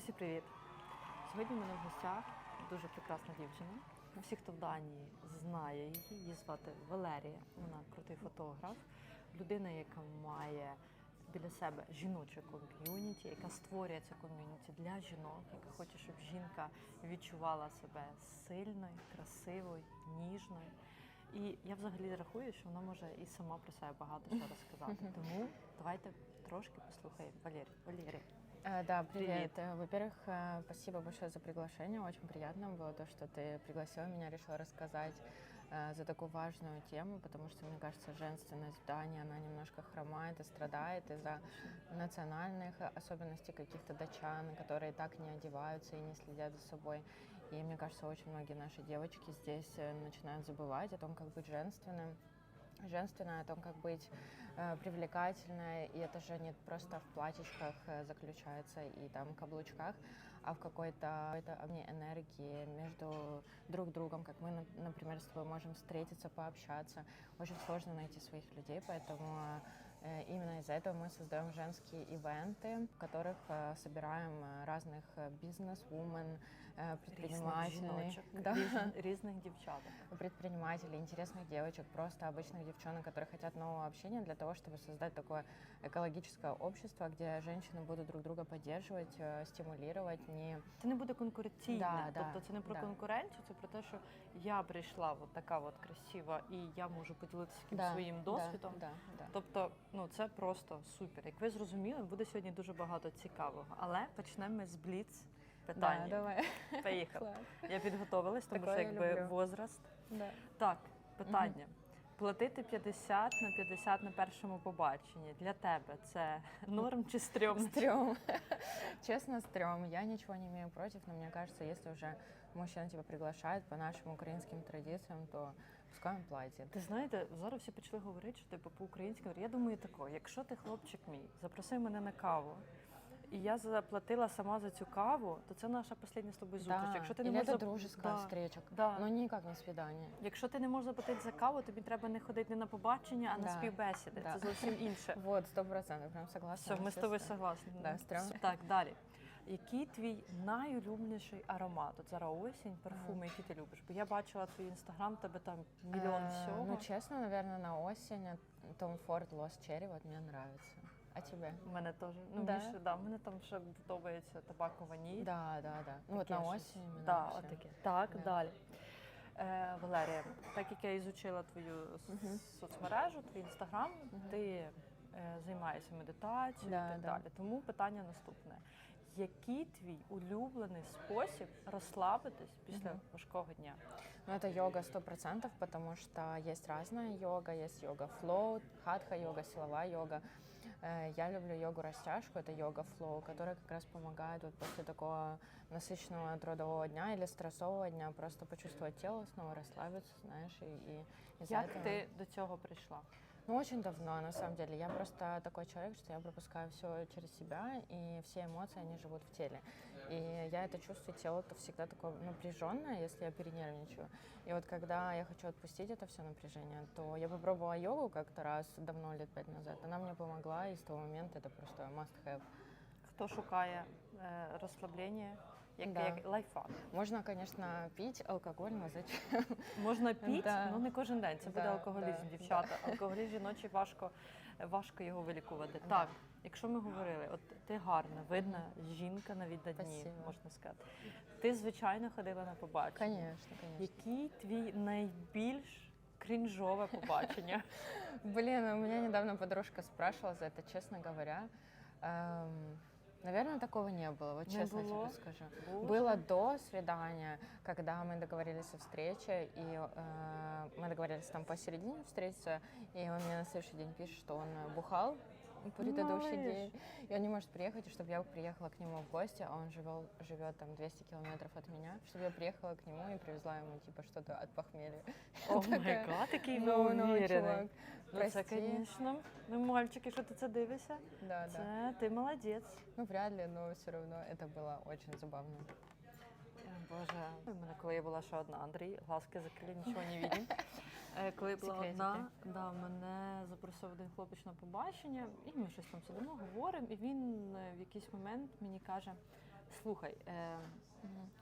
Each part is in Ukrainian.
Друзі, привіт! Сьогодні в мене в гостях дуже прекрасна дівчина. Всі, хто в Данії знає її, її звати Валерія. Вона крутий фотограф, людина, яка має біля себе жіноче ком'юніті, яка створює це ком'юніті для жінок, яка хоче, щоб жінка відчувала себе сильною, красивою, ніжною. І я взагалі рахую, що вона може і сама про себе багато що розказати. Тому давайте трошки послухаємо Валерію. Валерія. Э, Да, привет. Привет. Э, Во-первых, э, спасибо большое за приглашение. Очень приятно было то, что ты пригласила меня, решила рассказать э, за такую важную тему, потому что, мне кажется, женственность в Дании, она немножко хромает и страдает из-за национальных особенностей каких-то датчан, которые так не одеваются и не следят за собой. И мне кажется, очень многие наши девочки здесь начинают забывать о том, как быть женственным женственное, о том, как быть э, привлекательной, и это же не просто в платьичках э, заключается и там каблучках, а в какой-то какой энергии между друг другом, как мы, на- например, с тобой можем встретиться, пообщаться. Очень сложно найти своих людей, поэтому э, именно из-за этого мы создаем женские ивенты, в которых э, собираем э, разных э, бизнес-вумен, э, Різних предпринимателей. жіночок, Да. різ- різних дівчаток. предпринимателей, интересных девочек, просто обычных девчонок, которые хотят нового общения для того, чтобы создать такое экологическое общество, где женщины будут друг друга поддерживать, э, стимулировать, не Це не буде конкуренційне. Да, да, тобто це не про да. конкуренцію, це про те, що я прийшла от така от красива, і я можу поділитися якимось Да, своїм досвідом. Да, да, да. Тобто, ну це просто супер. Як ви зрозуміли, буде сьогодні дуже багато цікавого. Але почнемо ми з бліц Да, давай. Поїхали. Я підготовилась, тому Такое що якби люблю. возраст. Да. Так, питання. Платити 50 на 50 на першому побаченні для тебе це норм чи стрьомно? Стрём. Честно, стрём. Я ничего не имею против, но мне кажется, если уже мужчина тебя приглашает по нашим украинским традициям, то пускай он платит. Ти знаєте, зараз всі почали говорити, що типу по-українськи. Я думаю тако, якщо ти хлопчик мій, запросив мене на каву, і я заплатила сама за цю каву, то це наша остання з тобою зустріч. Да. Якщо ти не Или можеш это зап- дружеская Да. встреча, Да. но никак не свидание. Якщо ти не можеш заплатити за каву, тобі треба не ходити не на побачення, а на Да. співбесіди. Да. Це зовсім інше. Вот, сто процентов, прям согласна. Все, ми з вообще тобою с- согласні. Да, стрьомно. Так, далі. Який твій найулюбленіший аромат? От зараз осінь, парфуми, які ти любиш? Бо я бачила твій інстаграм, тебе там мільйон Э, всього. Ну, честно, наверное, на осень э, Tom Ford Lost Cherry вот мне нравится. А тебе? У мене теж. Ну, Да? більше, да, мене там ще подобається табако ваніль. Да, да, да. Ну, Таке на щось. именно Да, вообще. от таке. Так, Да. далі. Е, Валерія, так як я ізучила твою с- соцмережу, твій інстаграм, ти е, займаєшся медитацією Да, і так да. далі. Тому питання наступне: який твій улюблений спосіб розслабитись після Мгм. важкого дня? Ну, это йога сто процентов, потому что есть разная йога, есть йога флоу, хатха йога, силовая йога. Э, Я люблю йогу растяжку, это йога флоу, которая как раз помогает вот после такого насыщенного трудового дня или стрессового дня просто почувствовать тело, снова расслабиться, знаешь, и, и из-за Як этого- ти до цього прийшла? Ну, очень давно, на самом деле. Я просто такой человек, что я пропускаю все через себя, и все эмоции, они живут в теле. И я это чувствую, тело то всегда такое напряженное, если я перенервничаю. И вот когда я хочу отпустить это все напряжение, то я попробовала йогу как-то раз давно, лет пять назад. Она мне помогла, и с того момента это просто must have. Хто шукає е, розслаблення? Як, Да. як лайфхак? Можно, конечно, пить алкоголь, но зачем? Можна піти, Да. ну не кожен день. Це буде Да, алкоголізм, да, дівчата. Алкоголізм жіночий важко, важко його вилікувати. Так, якщо ми говорили, от ти гарна, видна жінка на віддані, Спасибо. можна сказати. Ти звичайно ходила на побачення. Конечно, конечно. Який твій найбільш крінжове побачення? Блин, у меня недавно подружка спрашивала за это, честно говоря. Эм, наверное, такого не было, вот Не честно было? тебе скажу. Боже. Было до свидания, когда мы договорились о встрече, и э, мы договорились там посередине встретиться, и он мне на следующий день пишет, что он бухал предыдущий Малыш. день, и он не может приехать, и чтобы я приехала к нему в гости, а он живет, живет там 200 километров от меня, чтобы я приехала к нему и привезла ему типа что-то от похмелья. О Такая, май гад, який «Ну, ну, неуверений. чувак, Ну це, прости». звісно. Ну, мальчик, якщо ти це дивишся, Да, да. це ти молодець. Ну, вряд ли, но все равно это было очень забавно. Е, Боже, у мене коли я була ще одна, Андрій, глазки закрили, нічого не видно. Е, Коли я була Секретики. одна, да, мене запросив один хлопець на побачення, і ми щось там сидимо, говоримо, і він е, в якийсь момент мені каже: Слухай, е,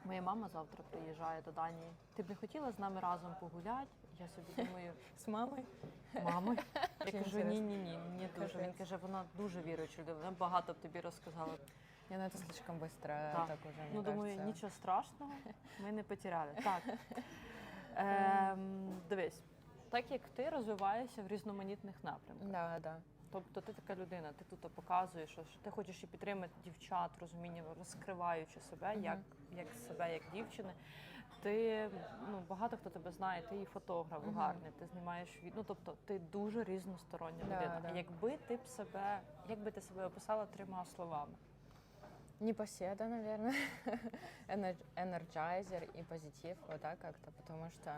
моя мама завтра приїжджає до Данії. Ти б не хотіла з нами разом погуляти? Я собі думаю, С мамой? мами. Я Очень кажу, интересно. ні, ні, ні, мені дуже. Він каже, вона дуже віруюча людина, вона багато б тобі розказала. Не, ну это слишком быстро Да. так уже, мне Ну, думаю, кажется. нічого страшного, ми не потеряли. Так. Ем, так як ти розвиваєшся в різноманітних напрямках. Да, да. Тобто ти така людина, ти тут показуєш, що ти хочеш і підтримати дівчат, розуміння, розкриваючи себе, Мгм. як, як себе, як дівчини. Ти ну багато хто тебе знає, ти і фотограф Мгм. гарний, ти знімаєш від. Ну тобто ти дуже різностороння Да, людина. да. Якби ти б себе, як би ти себе описала трьома словами? Непоседа, наверное, Энер- энерджайзер и позитив, вот так как-то, потому что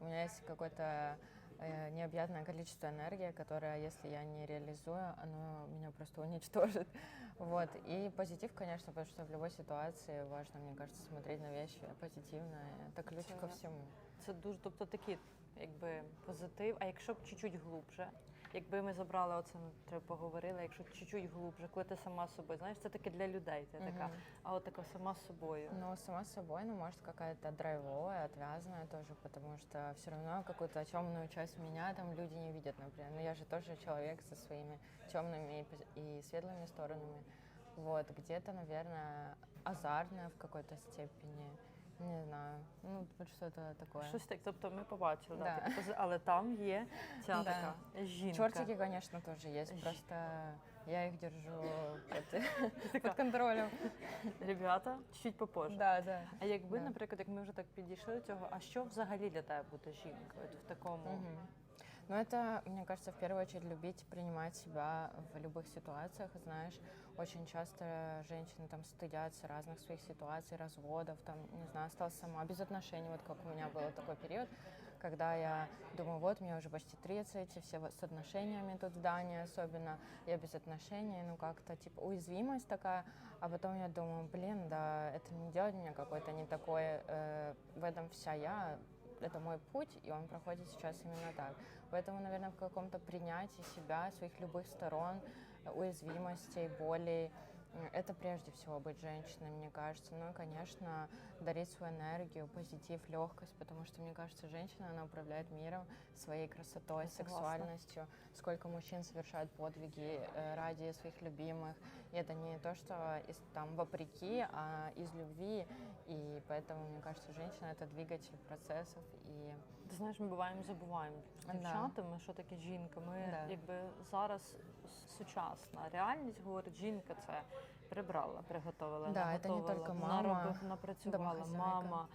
у меня есть какое-то э, необъятное количество энергии, которое, если я не реализую, оно меня просто уничтожит. Вот. И позитив, конечно, потому что в любой ситуации важно, мне кажется, смотреть на вещи позитивно. Это ключ ко Да. всему. Це дуже, тобто такі, якби позитив. А якщо б чуть-чуть глубже, якби ми забрали оце, ми треба поговорили, якщо чуть-чуть глубже, коли ти сама з собою, знаєш, це таке для людей, ти така, а от така сама з собою. Ну, сама с собой, ну, может, какая-то драйвовая, отвязная тоже, потому что все равно какую-то темную часть меня там люди не видят, например. Но я же тоже человек со своими темными и светлыми сторонами. Вот, где-то, наверное, азартная в какой-то степени. Не знаю, ну, що це таке? такое. Щось так, тобто ми побачили, да. Да. таке але там є ця Да. така жінка. Чортики, конечно, тоже есть, просто я их держу під, під контролем. Ребята, чуть попозже. Да, да. А якби, Да. наприклад, як ми вже так підійшли до цього, а що взагалі для тебе бути жінкою? От в такому Мгм. Ну, это, мне кажется, в первую очередь любить, принимать себя в любых ситуациях. Знаешь, очень часто женщины там стыдятся разных своих ситуаций, разводов, там, не знаю, осталась сама без отношений, вот как у меня был такой период, когда я думаю, вот мне уже почти 30, и все вот с отношениями тут в Дании особенно, я без отношений, ну как-то типа уязвимость такая, а потом я думаю, блин, да, это не делает меня какой-то не такой, э, в этом вся я, это мой путь, и он проходит сейчас именно так. Поэтому, наверное, в каком-то принятии себя, своих любых сторон, уязвимостей, болей, это прежде всего быть женщиной, мне кажется. Ну и, конечно, дарить свою энергию, позитив, легкость, потому что, мне кажется, женщина, она управляет миром своей красотой, Я согласна. сексуальностью. Сколько мужчин совершают подвиги э, ради своих любимых. И это не то, что из, там вопреки, а из любви. И поэтому, мне кажется, женщина — это двигатель процессов. И Ти знаєш, ми буваємо забуваємо Да. дівчатами, що таке жінка. Ми Да. якби зараз сучасна реальність говорить, жінка це прибрала, приготовила, Да, это не наготовила, тільки мама, напрацювала, домохозяйка. мама.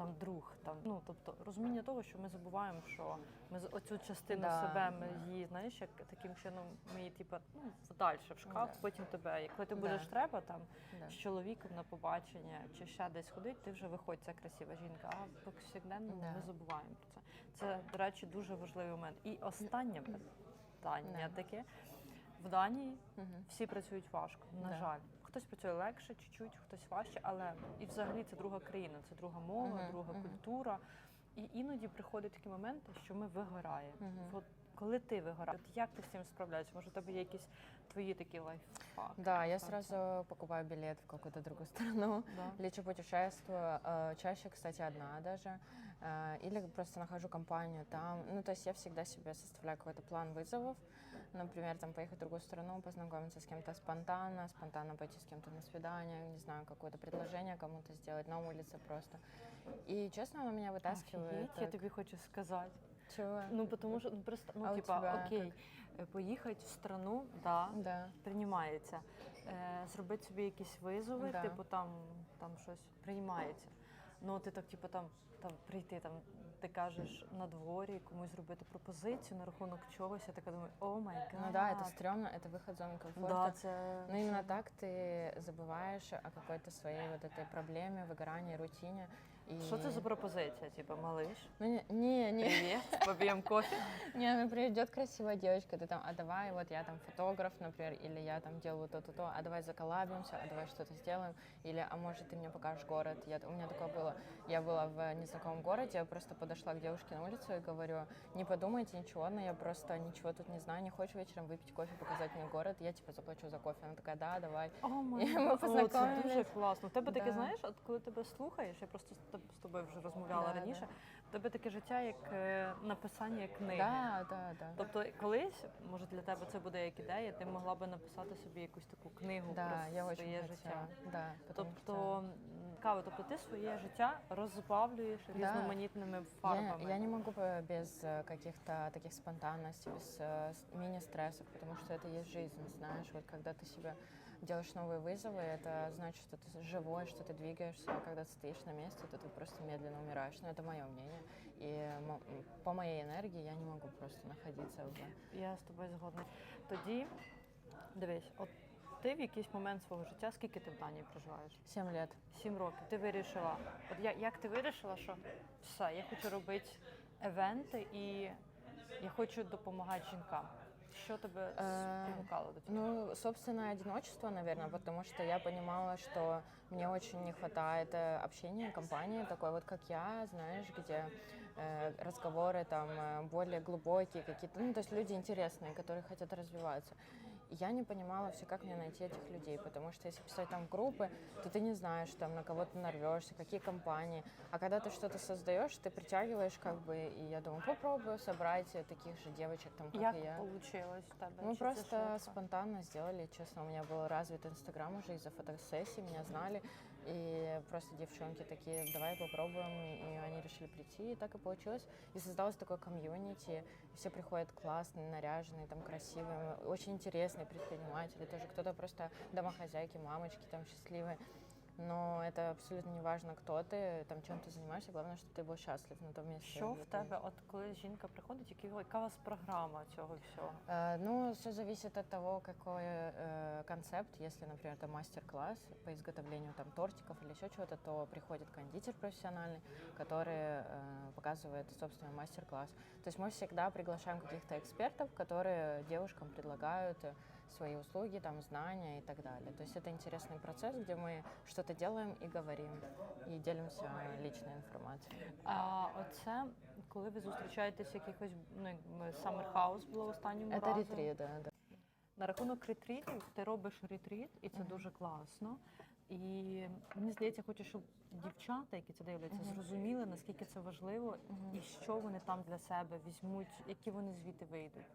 Там друг, там ну тобто розуміння того, що ми забуваємо, що ми оцю частину Да, себе ми її, знаєш, як таким чином ми її типу, ну далі в шкаф, Да. потім тебе. Коли ти Да. будеш треба там да. з чоловіком на побачення чи ще десь ходить, ти вже виходь, це красива жінка. А в повсякденному Да. ми забуваємо про це. Це, до речі, дуже важливий момент. І останнє питання Да. таке. В Данії всі працюють важко, на Да. жаль Хтось працює легше, чуть-чуть, хтось важче, але і взагалі це друга країна, це друга мова, Мгм, друга мгм. культура. І іноді приходять такі моменти, що ми вигораємо. Мгм. От коли ти вигораєш, от як ти з цим справляєшся? Може, у тебе є якісь твої такі лайфхаки? Да, я Станція? сразу покупаю билет в какую-то другую страну. Да. Лечу путешествую, э, чаще, кстати, одна даже. Э, Или просто нахожу компанию там. Ну, то есть я всегда себе составляю какой-то план вызовов. Например, там поехать в другую страну, познакомиться с кем-то спонтанно, спонтанно пойти с кем-то на свидание, не знаю, какое-то предложение кому-то сделать на улице просто. И честно, оно меня вытаскивает. Офігеть, я так. тобі хочу сказати. Чего? Ну, тому що ну просто ну, А типа, тебе окей, е, поїхати в страну, да, Да. приймається. Е, зробити собі якісь визови, Да. типу там, там щось приймається. Ну, ти так, типу, там, там прийти, там, ти кажеш на дворі, комусь зробити пропозицію на рахунок чогось, я така думаю, о май гад. Ну да, это стрёмно, это выход з зоны комфорта. Да, це... Но именно так ты забываешь о какой-то своей вот этой проблеме, выгорании, рутине. И... Що це за пропозиція? Типу, малиш? Ну, не, не, не, Привіт, поб'ємо кофе. не, например, идет красивая девочка, ты там, а давай, вот я там фотограф, например, или я там делаю то-то-то, а давай заколабимся, а давай что-то сделаем, или, а может, ты мне покажешь город. Я, у меня такое было было. Я была в незнакомом городе, я просто подошла к девушке на улицу и говорю, не подумайте ничего, но я просто ничего тут не знаю, не хочешь вечером выпить кофе, показать мне город, я типа заплачу за кофе. Она такая, да, давай. О, І май ми гад. О, це дуже познайомились. класно. В тебе таке, Да. знаєш, от коли тебе слухаєш, я просто з тоб- з тобою вже розмовляла Да, раніше. да. В тебе таке життя, як е, написання книги. Да, да, да. Тобто колись, може для тебе це буде як ідея, ти могла би написати собі якусь таку книгу Да, про я очень своє хотела. життя. Да, потому Тобто, что м, цікаво, тобто ти своє життя розбавлюєш різноманітними фарбами. я, я не могу бы без э, каких-то таких спонтанностей, без э, с- мини-стрессов, потому что это есть жизнь, знаешь, вот когда ты себе делаешь новые вызовы, это значит, что ты живой, что ты двигаешься, а когда ты стоишь на месте, то ты просто медленно умираешь. Но это мое мнение. И мо- м, по моей энергии я не могу просто находиться в... Я з тобою згодна. Тоді дивись, от ти в якийсь момент свого життя, скільки ти в Данії проживаєш? Семь лет. Сім років. Ти вирішила. От я, як ти вирішила, що все, я хочу робити евенти і я хочу допомагати жінкам. Що тебе Е, спонукало до цього? Ну, собственное одиночество, наверное, потому что я понимала, что мне очень не хватает э, общения, компании, такой вот, как я, знаешь, где э, разговоры там э, более глубокие какие-то, ну, то есть люди интересные, которые хотят развиваться. И я не понимала все, как мне найти этих людей, потому что если писать там в группы, то ты не знаешь, там, на кого ты нарвешься, какие компании. А когда ты что-то создаешь, ты притягиваешь, как бы, и я думаю, попробую собрать э, таких же девочек, там, как Як и я. вийшло в тебе? Мы Чи це просто швидко? спонтанно сделали, честно, у меня был развит Инстаграм уже из-за фотосессий, меня знали, и просто девчонки такие, давай попробуем, и они решили прийти, и так и получилось. И создалось такое комьюнити, и все приходят классные, наряженные, там красивые, очень интересные предприниматели, тоже кто-то просто домохозяйки, мамочки там счастливые. Но это абсолютно не важно, кто ты, там, чем ты занимаешься, главное, что ты был счастлив на том месте. Що где в ты тебе, от коли жінка приходить, які, яка у вас програма цього всього? Э, Ну, все зависит от того, какой э, концепт. Если, например, это мастер-класс по изготовлению там тортиков или еще чего-то, то приходит кондитер профессиональный, который э, показывает, собственно, мастер-класс. То есть мы всегда приглашаем каких-то экспертов, которые девушкам предлагают э, свои услуги, там, знания и так далее. То есть это интересный процесс, где мы что-то делаем и говорим, и делимся личной информацией. А оце, коли ви зустрічаєтесь в якихось, ну, якби Summer House було останньому Это разом. ретрит, да, да. На рахунок ретрітів, ти робиш ретріт, і це Мгм. дуже класно. І мені здається, хочу, щоб дівчата, які це дивляться, Мгм. зрозуміли, наскільки це важливо Мгм. і що вони там для себе візьмуть, які вони звідти вийдуть.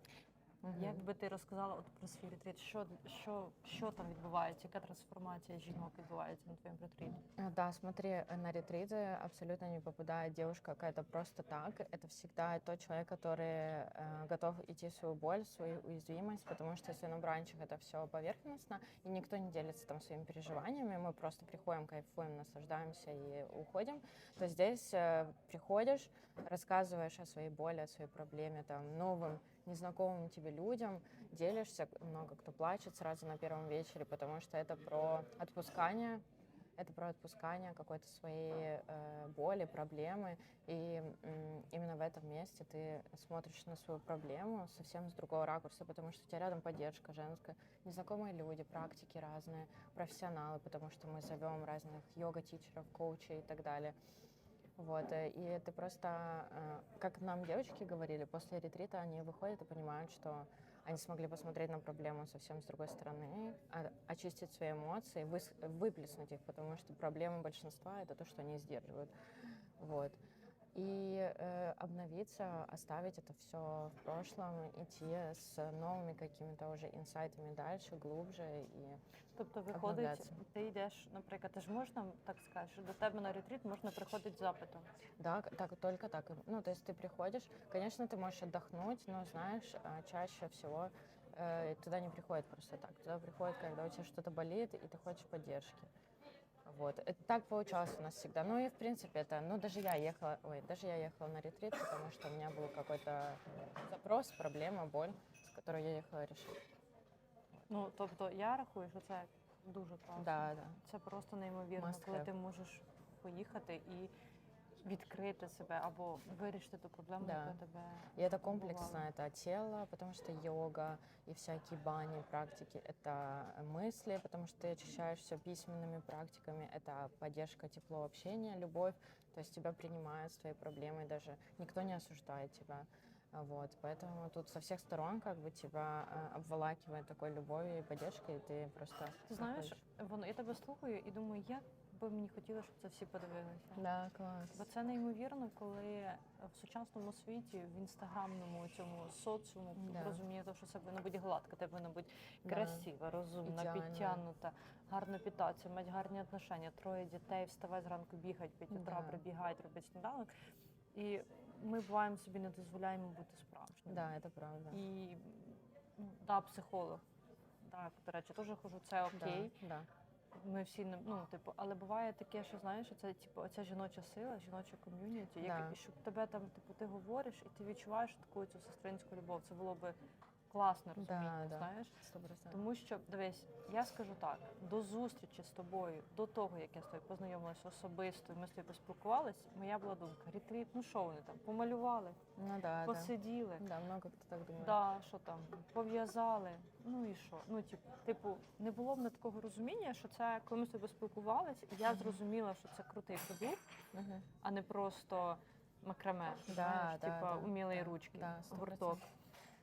Мгм. Як би ти розказала от про свій ретріт, що, що, що там відбувається, яка трансформація жінок відбувається на твоєму ретриті? Э, Да, смотри, э, на ретриты абсолютно не попадает девушка какая-то просто так. Это всегда тот человек, который э, готов идти в свою боль, в свою уязвимость, потому что если на бранчах это все поверхностно, и никто не делится там своими переживаниями, мы просто приходим, кайфуем, наслаждаемся и уходим, то здесь э, приходишь, рассказываешь о своей боли, о своей проблеме, там, новым, незнакомым тебе людям, делишься, много кто плачет сразу на первом вечере, потому что это про отпускание, это про отпускание какой-то своей э, боли, проблемы. И м, именно в этом месте ты смотришь на свою проблему совсем с другого ракурса, потому что у тебя рядом поддержка женская, незнакомые люди, практики разные, профессионалы, потому что мы зовем разных йога-тичеров, коучей и так далее. Вот, э, и ты просто, э, как нам девочки говорили, после ретрита они выходят и понимают, что они смогли посмотреть на проблему совсем с другой стороны, а- очистить свои эмоции, выплеснуть их, потому что проблема большинства это то, что они сдерживают. Вот. И э, обновиться, оставить это все в прошлом, идти с новыми какими-то уже инсайтами дальше, глубже. И Тобто виходить, Обновлятися. ти йдеш, наприклад, ти ж можна так сказати, що до тебе на ретріт можна приходити з запитом. да, к- так, только так. Ну, то есть ты приходишь, конечно, ты можешь отдохнуть, но знаешь, а, чаще всего э, туда не приходит просто так. Туда приходит, когда у тебя что-то болит, и ты хочешь поддержки. Вот. Это так получалось у нас всегда. Ну и в принципе это, ну даже я ехала, ой, даже я ехала на ретрит, потому что у меня был какой-то запрос, проблема, боль, с которой я ехала решить. Ну тобто я рахую, що це дуже класно. Да, да. Це просто неймовірно, Must коли have. ти можеш поїхати і відкрити себе або вирішити ту проблему, Да. яка тебе И это турбувала. комплексно, это тело, потому что йога и всякие бани, практики — это мысли, потому что ты очищаешь все письменными практиками, это поддержка, тепло, общение, любовь, то есть тебя принимают с твоей проблемой, даже никто не осуждает тебя. А Вот, поэтому тут со всех сторон как бы тебя э, обволакивает такой любовью и поддержкой, и ты просто... Ти знаєш, находишь- воно я тебе слухаю і думаю, як би мені хотілося, щоб це всі подивилися. Да, класс. Бо це неймовірно, коли в сучасному світі, в інстаграмному цьому соціуму Да. розуміє, те, що це повинна бути гладка, бути Да. красива, розумна, Ідеальна. підтягнута, гарно питатися, мати гарні отношення, троє дітей, вставай зранку бігать, п'ять утра Да. прибігають, роблять сніданок. І ми буваємо собі не дозволяємо бути справжніми. Да, это правда. І да, психолог. Так, до речі, теж хожу, це окей. Да, да. Ми всі не ну, типу, але буває таке, що знаєш, це типу оця жіноча сила, жіноча ком'юніті, Да. яке щоб тебе там, типу, ти говориш і ти відчуваєш таку цю сестринську любов. Це було би класне розуміння, Да, знаєш. Сто процентов. Тому що дивись, я скажу так: до зустрічі з тобою, до того як я з тобою познайомилася особисто, і ми з тобою поспілкувалися, моя була думка: ретріт, ну що вони там, помалювали, Ну да, посиділи. Да, много кто так думает. Да, що там, пов'язали, ну і що? Ну, типу, типу, не було в мене такого розуміння, що це, коли ми з тобою спілкувалися, я зрозуміла, що це крутий продукт, а не просто макраме, Да, знаєш, да, типа да, умілої да, ручки, да, гурток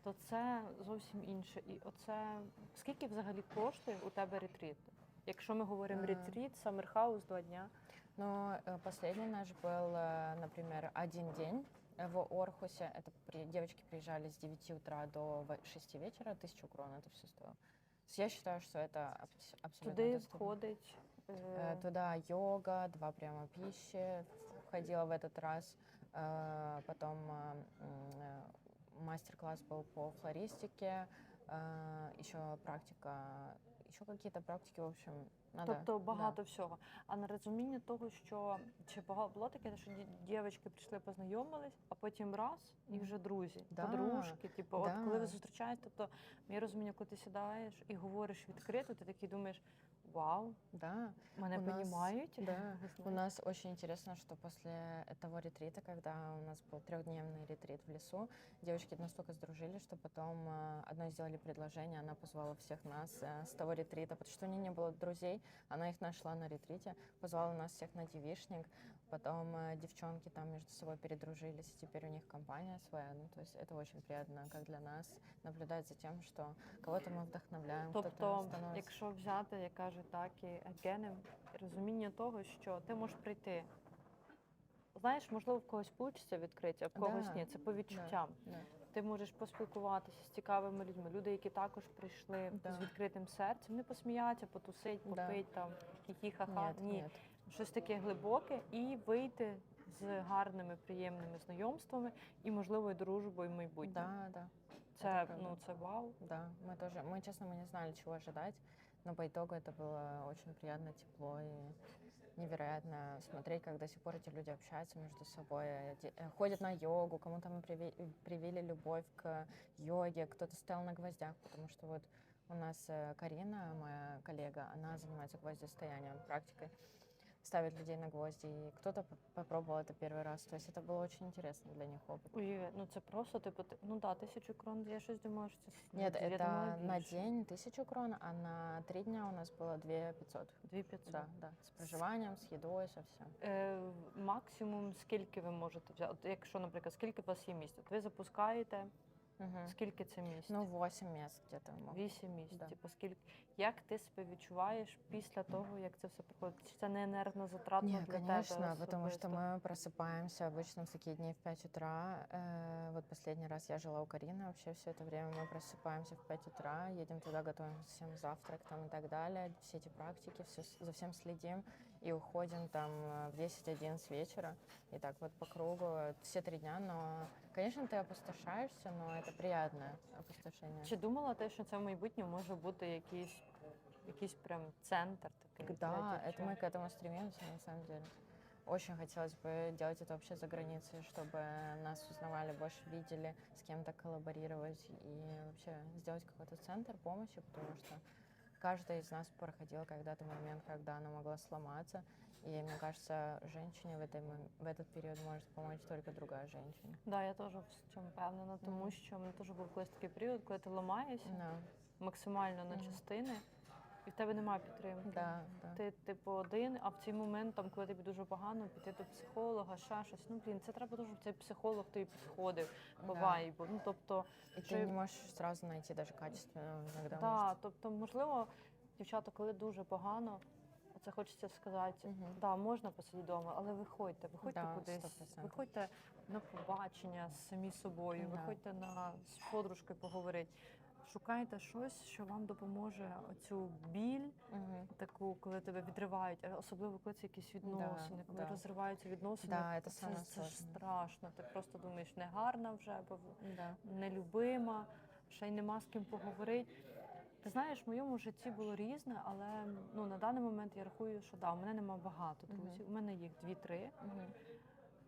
То це зовсім інше. І оце скільки взагалі коштує у тебе ретріт? Якщо ми говоримо Е. ретріт, самерхаус два дня. Но э, последний наш был, э, например, один день э, в Орхусе. Это при- девочки приезжали с 9 утра до 6 вечера, тысячу крон это все стоило. То есть я считаю, что это абс- абсолютно Туди доступно. входить. Э, е, Туда йога, два прямо пищи входила в этот раз. Э, Потом э, м, э, мастер-класс был по флористике, еще практика, еще какие-то практики, в общем, надо. Тобто да. багато всього. А на розуміння того, що чи було таке, що ді- дівчатки прийшли, познайомились, а потім раз і вже друзі, Да, подружки. Типу, от коли ви да. зустрічаєтесь, тобто моє розуміння, коли ти сідаєш і говориш відкрито, ти такий думаєш, вау, Да, мене У нас- понімають. да. У Знаєш. нас очень интересно, что после этого ретрита, когда у нас был трехдневный ретрит в лесу, девочки настолько сдружились, что потом э, одной сделали предложение, она позвала всех нас э, с того ретрита, потому что у нее не было друзей, она их нашла на ретрите, позвала нас всех на девишник, потом э, девчонки там между собой передружились, и теперь у них компания своя, ну то есть это очень приятно, как для нас, наблюдать за тем, что кого-то мы вдохновляем, кто-то Тобто, становится... якщо взяти, як каже так і Евгенем, розуміння того, що ти можеш прийти. Знаєш, можливо, в когось вийде відкриття, а в когось Да, ні. Це по відчуттям. Да. Ти можеш поспілкуватися з цікавими людьми, люди, які також прийшли Да. з відкритим серцем, не посміятися, потусить, Да. попить там хі-хі-ха-ха. Нет, Ні, нет. щось таке глибоке, і вийти з гарними, приємними знайомствами і, можливо, і дружбою в майбутньому. Да, да. Це це правда. ну це вау. Да, мы тоже, мы, честно, мы не знали, чего ожидать, но по итогу это было очень приятно, тепло и невероятно смотреть, как до сих пор эти люди общаются между собой, э, де- э, ходят на йогу, кому-то мы приви- привили любовь к йоге, кто-то стоял на гвоздях, потому что вот у нас э, Карина, моя коллега, она занимается гвоздистоянием, практикой, ставит людей на гвозди, и кто-то п- попробовал это первый раз, то есть это было очень интересно для них опыт. Ой, ну це просто типу, ти- ну да, тисячу крон, я щось думаю, що це Нет, я думала, это на більше. день тысячу крон, а на три дня у нас было две пятьсот. 2500. Да, да, с проживанием, с едой, со всем. Е, максимум скільки ви можете взяти? От якщо, наприклад, скільки у вас є місць? От ви запускаєте, скільки це місць? Ну, 8 мест где-то. могут. Вісім місць. да. Типу, скільки як ти себе відчуваєш після того, як це все проходить? Чи це не енергно затратно Нет, для конечно, тебе? потому что особисто? мы просыпаемся обычно в такие дни в 5 утра. Э, вот последний раз я жила у Карины, вообще все это время мы просыпаемся в 5 утра, едем туда, готовим всем завтрак там и так далее, все эти практики, все, за всем следим и уходим там э, в 10-11 вечера. И так вот по кругу э, все три дня, но, конечно, ты опустошаешься, но это приятное опустошение. Чи думала ти, що це в майбутньому може бути якийсь, якийсь прям центр такий? Да, это мы к этому стремимся, на самом деле. Очень хотелось бы делать это вообще за границей, чтобы нас узнавали, больше видели, с кем-то коллаборировать и вообще сделать какой-то центр помощи, потому что каждая из нас проходила когда-то момент, когда она могла сломаться, И мне кажется, женщине в, этой, мом- в этот период может помочь только другая женщина. Да, я теж в цьому впевнена, тому Мгм. що в мене теж був колись такий період, коли ти ламаєшся Да, максимально на Мгм. частини, і в тебе немає підтримки. да, да. Ти типу один, а в цей момент, там, коли тобі дуже погано, піти до психолога, ще щось. Ну блін, це треба дуже, щоб цей психолог тобі підходив по Да. вайбу. Ну тобто, И Что ты я- не можешь сразу найти даже качественного иногда. да, может. тобто, можливо, дівчата, коли дуже погано, це хочеться сказати, Мгм. да, можна посидіти вдома, але виходьте, виходьте Да, кудись, 100%. виходьте на побачення з самі собою, Да. виходьте на з подружкою поговорити. Шукайте щось, що вам допоможе оцю біль, Мгм. таку, коли тебе відривають, особливо коли це якісь відносини, коли да. розриваються відносини. Да, це це, це ж страшно. Ти просто думаєш, не гарна вже, або Да. нелюбима, ще й нема з ким поговорити. Ти знаєш, в моєму житті було різне, але ну на даний момент я рахую, що да, у мене нема багато друзів. У мене їх дві-три,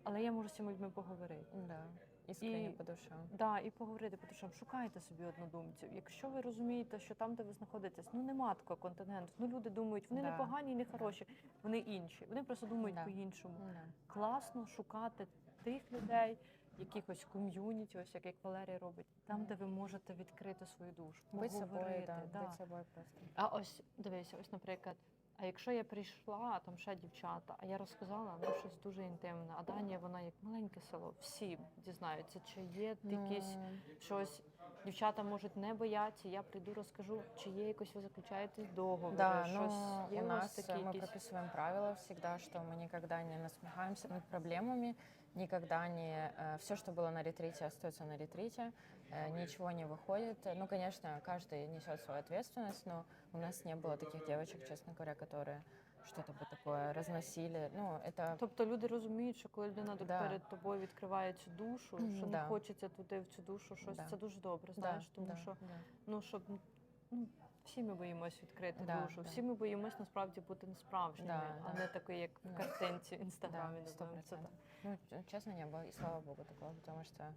але я можу з цими людьми поговорити. Да. Искренне И- по душам. Да, і поговорити по душам. Шукайте собі однодумців. Якщо ви розумієте, що там, де ви знаходитесь, ну нема такого континенту. Ну люди думають, вони не погані і не хороші, вони інші. Вони просто думають Да. по-іншому. Да. Класно шукати тих людей, якихось ком'юніті, ось як, як Валерія робить, там, де ви можете відкрити свою душу. Быть собой, поговорити, да, да. быть собой просто. А ось дивися, ось, наприклад, а якщо я прийшла, а там ще дівчата, а я розказала ну, щось дуже інтимне, а Данія, вона як маленьке село, всі дізнаються, чи є якісь Ну, щось. Дівчата можуть не боятися, я прийду, розкажу, чи є якось ви заключаєте договори, Да, щось но є у у вас нас такі э, мы якісь. прописываем правила всегда, что мы никогда не насмехаемся над проблемами, никогда не... все, что было на ретрите, остается на ретрите, э, ничего не выходит. Ну, конечно, каждый несет свою ответственность, но у нас не было таких девочек, честно говоря, которые что-то бы такое разносили. Ну, это... Тобто люди розуміють, що коли людина тут Да. перед тобою відкриває цю душу, Мгм, що не да. хочеться туди в цю душу, щось Да. це дуже добре, Да, знаєш, тому да, що да. ну щоб ну всі ми боїмось відкрити Да, душу, да. всі ми боїмось насправді бути несправжніми, Да, а да. не такий, як в Да. картинці в інстаграмі. Да, називаємо це 100%. так. Ну, ч- честно, не было, и слава богу такого, потому что,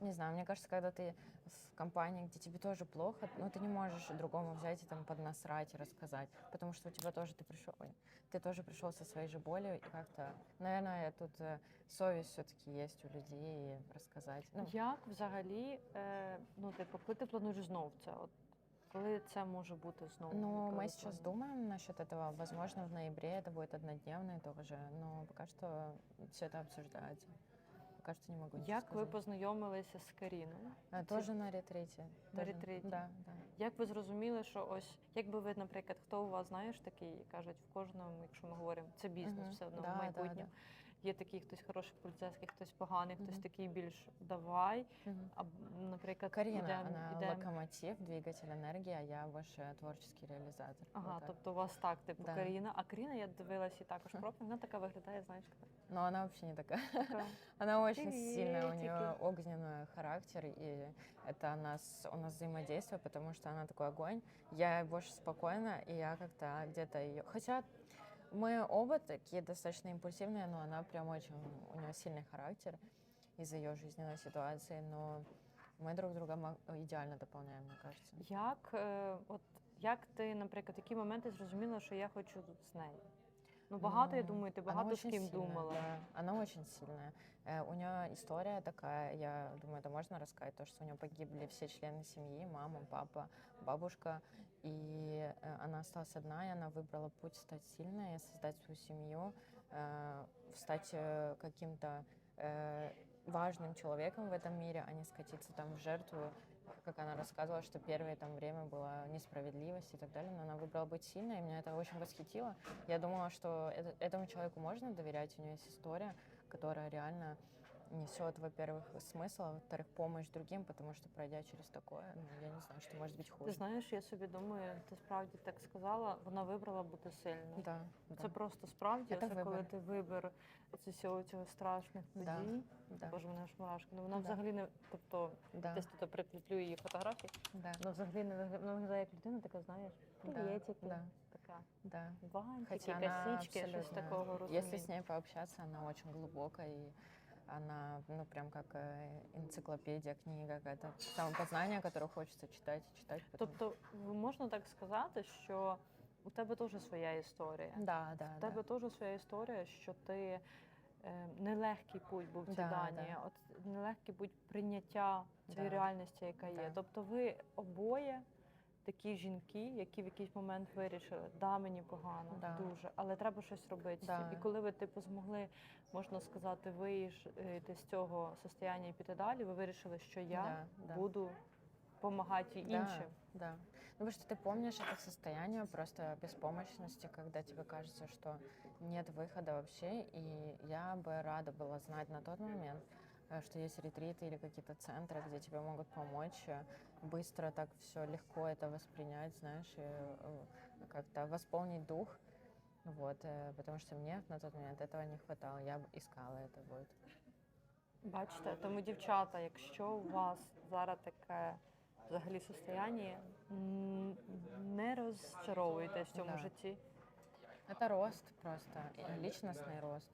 не знаю, мне кажется, когда ты в компании, где тебе тоже плохо, ну, ты не можешь другому взять и там поднасрать и рассказать, потому что у тебя тоже ты пришел, ой, ты тоже пришел со своей же болью, и как-то, наверное, тут э, совесть все-таки есть у людей и рассказать. Ну, Як взагалі, е, ну типу, коли ти плануєш знов це? От коли це може бути знову? Ну, коли мы ви сейчас плануєте? думаем насчет этого. Возможно, в ноябре это будет однодневный тоже, но пока что все это обсуждается. Пока что не могу ничего Як ви сказать. познайомилися з Каріною? А, Тоже на ретрите. На тоже- ретрите? Да, да. Як ви зрозуміли, що ось якби ви, наприклад, хто у вас знаєш такий, кажуть, в кожному, якщо ми говоримо, це бізнес Мгм. все одно Да, в да, майбутньому. Є такий хтось хороший поліцейський, хтось поганий, хтось Мгм. такий більш давай. Мгм. А наприклад, Карина, ідем- она ідем- локомотив, двигатель энергии, а я больше творческий реализатор. Ага, Вот так. тобто у вас так, типу Да. Каріна. А Каріна, я дивилась і також Ага. профіль, вона така виглядає, знаєш, Но она вообще не такая. така. Она очень сильная, у нее Приветики. огненный характер, и это у нас, у нас взаимодействие, потому что она такой огонь. Я больше спокойна, и я как-то где-то ее... Хотя мы оба такие достаточно импульсивные, но она прям очень... У нее сильный характер из-за ее жизненной ситуации, но мы друг друга мо- идеально дополняем, мне кажется. Як, е, от, як ти, наприклад, які моменти зрозуміла, що я хочу з нею? Ну, багато, я Ну, думаю, ти она багато з очень ким сильная, думала. да, она очень сильная. Э, у нее история такая, я думаю, это можно рассказать, то, что у нее погибли все члены семьи, мама, папа, бабушка, и э, она осталась одна, и она выбрала путь стать сильной, создать свою семью, э, стать э, каким-то важным человеком в этом мире, а не скатиться там в жертву, как она рассказывала, что первое там время была несправедливость и так далее, но она выбрала быть сильной, и меня это очень восхитило. Я думала, что это- этому человеку можно доверять, у нее есть история, которая реально несет, во-первых, смысл, а во-вторых, помощь другим, потому что пройдя через такое, ну, я не знаю, что может быть Ти хуже. знаєш, я собі думаю, ти справді так сказала, вона вибрала бути сильною. Да, Це да, просто справді, Це це коли вибір. ти вибір з цього цього страшних Да, подій. да, Боже, вона ж мурашки. Ну вона Да. взагалі не, тобто да, десь тут прикріплю її фотографії. да, Вона взагалі не вигля- вона виглядає як людина, така знаєш, Да, приветики, да. така да. бантики, Хотя она косички, щось абсолютно, такого розуміє. если с ней пообщаться, она очень глубокая и она, ну, прям как э, энциклопедия, книга, какая-то самопознание, которое хочется читать и читать. потому- Тобто можна так сказати, що у тебе теж своя історія. Да, да, У тебе теж своя історія, що ти е, нелегкий путь був в цій Да, дані, да. от нелегкий путь прийняття цієї Да. реальності, яка є. Да. Тобто ви обоє такі жінки, які в якийсь момент вирішили, да, мені погано, Да. дуже, але треба щось робити. Да. І коли ви типу змогли, можна сказати, вийти з цього состояння і піти далі, ви вирішили, що я Да, да. буду допомагати Да, іншим. Да. Ну, потому что ты помнишь это состояние просто беспомощности, когда тебе кажется, что нет выхода вообще. И я бы рада была знать на тот момент, э, что есть ретриты или какие-то центры, где тебе могут помочь э, быстро так все легко это воспринять, знаешь, и э, как-то восполнить дух. Вот, э, потому что мне на тот момент этого не хватало. Я бы искала это вот. Бачите, тому дівчата, якщо у вас зараз таке взагалі состояння, м, не розчаровуйтесь в цьому Да. житті. Это рост просто, э, личностный рост.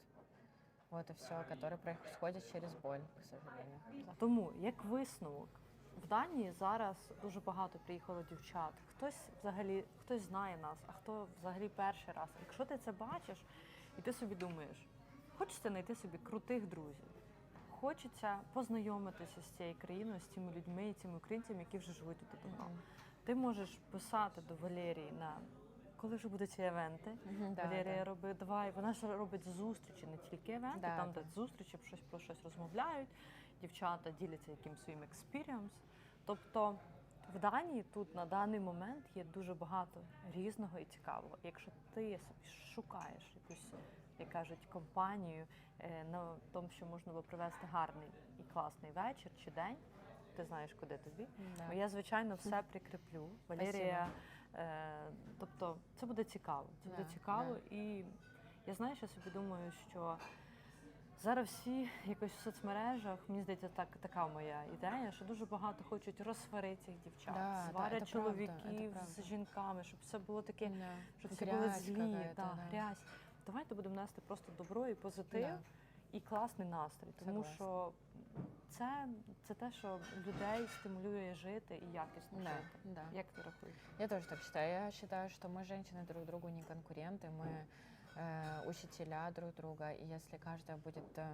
Вот и все, который происходит через боль, к сожалению. Тому, як висновок, в Данії зараз дуже багато приїхало дівчат. Хтось взагалі хтось знає нас, а хто взагалі перший раз. Якщо ти це бачиш, і ти собі думаєш, хочеться знайти собі крутих друзів. Хочеться познайомитися з цією країною, з цими людьми і цими українцями, які вже живуть тут давно. Ти можеш писати до Валерії на коли вже будуть ці івенти. Да, Валерія да. робить давай. Вона ж робить зустрічі, не тільки івенти, Да, там, да. де зустрічі щось про щось розмовляють. Дівчата діляться якимсь своїм експірієнс. Тобто в Данії тут на даний момент є дуже багато різного і цікавого. Якщо ти собі шукаєш якусь, як кажуть, компанію е, на тому, що можна було провести гарний і класний вечір чи день, ти знаєш, куди тобі. Да. Я, звичайно, все прикріплю. Валерія, е, тобто це буде цікаво. Це буде Да, цікаво. І я знаю, що собі думаю, що зараз всі якось в соцмережах, мені здається, так, така моя ідея, що дуже багато хочуть розсварити цих дівчат, Да, да, сварять це чоловіків це з жінками, щоб все було таке, Да. щоб всі були злі, да, да. грязь. Давайте будемо нести просто добро і позитив Да. і класний настрій, тому Согласна. що це, це те, що людей стимулює жити і якісно Да, жити. да. Як ти рахуєш? Я тоже так считаю. Я считаю, что мы, женщины, друг другу не конкуренты, мы э, учителя друг друга. И если каждая будет э,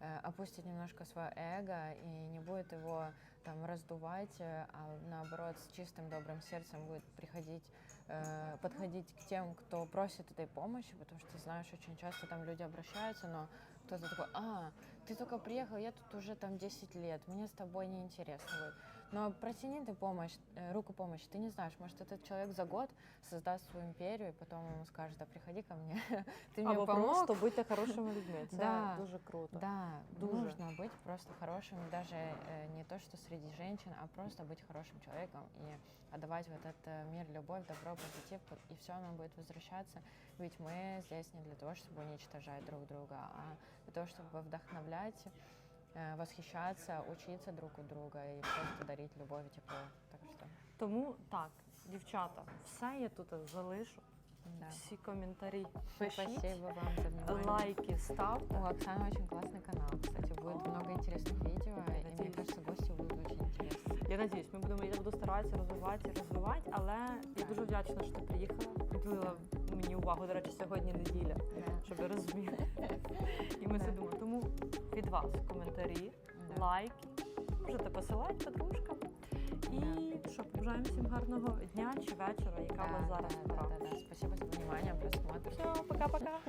э, опустить немножко свое эго и не будет его там раздувать, э, а наоборот с чистым добрым сердцем будет приходить, э, подходить к тем, кто просит этой помощи, потому что ты знаешь, очень часто там люди обращаются, но кто-то такой, а, ты только приехал, я тут уже там 10 лет, мне с тобой неинтересно будет. Но протяни ты помощь, э, руку помощи, ты не знаешь, может этот человек за год создаст свою империю, и потом ему скажет, да приходи ко мне, ты мне Або помог. просто будьте хорошими людьми. Це Да. дуже круто. Да, Дуже. нужно быть просто хорошим, даже э, не то, что среди женщин, а просто быть хорошим человеком и отдавать в этот э, мир любовь, добро, позитив, и все оно будет возвращаться. Ведь мы здесь не для того, чтобы уничтожать друг друга, а для того, чтобы вдохновлять, восхищаться, учиться друг у друга и просто дарить любовь и тепло. Так что, Тому так, дівчата, все я тут залишу. да. Всі коментарі пишіть, Спасибо вам за внимание. лайки ставте. У Оксаны очень классный канал, кстати, будет много интересных видео, и мне Надеюсь. кажется, гости будут очень интересные. Я надіюсь, ми будемо я буду старатися розвивати, розвивати, але я дуже вдячна, що ти приїхала, приділила мені увагу. До речі, сьогодні неділя, щоб ви розуміли. І ми Да. сидимо. Тому від вас коментарі, лайки. Можете посилати подружкам. І що, побажаємо всім гарного дня чи вечора, яка у вас зараз. Спасибо за внимание, просмотр. Все, пока-пока.